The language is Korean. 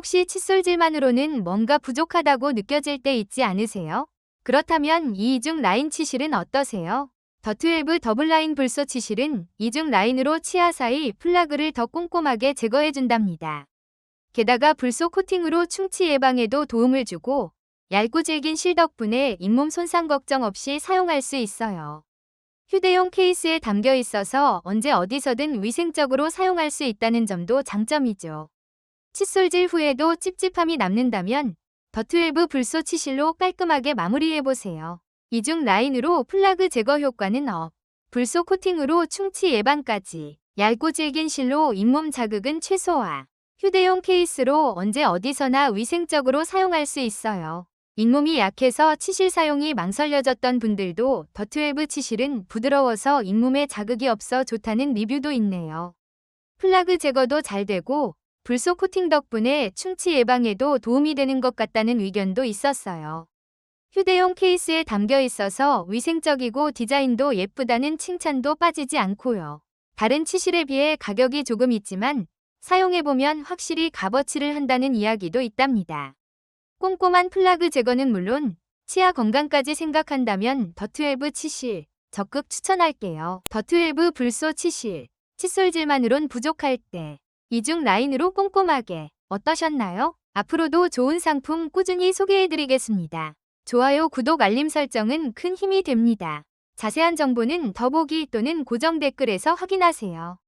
혹시 칫솔질만으로는 뭔가 부족하다고 느껴질 때 있지 않으세요? 그렇다면 이 이중 라인 치실은 어떠세요? 더12 더블라인 불소 치실은 이중 라인으로 치아 사이 플라그를 더 꼼꼼하게 제거해준답니다. 게다가 불소 코팅으로 충치 예방에도 도움을 주고 얇고 질긴 실 덕분에 잇몸 손상 걱정 없이 사용할 수 있어요. 휴대용 케이스에 담겨 있어서 언제 어디서든 위생적으로 사용할 수 있다는 점도 장점이죠. 칫솔질 후에도 찝찝함이 남는다면 더12 불소 치실로 깔끔하게 마무리해보세요. 이중 라인으로 플라그 제거 효과는 업, 불소 코팅으로 충치 예방까지, 얇고 질긴 실로 잇몸 자극은 최소화, 휴대용 케이스로 언제 어디서나 위생적으로 사용할 수 있어요. 잇몸이 약해서 치실 사용이 망설여졌던 분들도 더12 치실은 부드러워서 잇몸에 자극이 없어 좋다는 리뷰도 있네요. 플라그 제거도 잘 되고 불소 코팅 덕분에 충치 예방에도 도움이 되는 것 같다는 의견도 있었어요. 휴대용 케이스에 담겨 있어서 위생적이고 디자인도 예쁘다는 칭찬도 빠지지 않고요. 다른 치실에 비해 가격이 조금 있지만 사용해보면 확실히 값어치를 한다는 이야기도 있답니다. 꼼꼼한 플라그 제거는 물론 치아 건강까지 생각한다면 더12 치실 적극 추천할게요. 더12 불소 치실 칫솔질만으론 부족할 때 이중 라인으로 꼼꼼하게 어떠셨나요? 앞으로도 좋은 상품 꾸준히 소개해드리겠습니다. 좋아요, 구독, 알림 설정은 큰 힘이 됩니다. 자세한 정보는 더보기 또는 고정 댓글에서 확인하세요.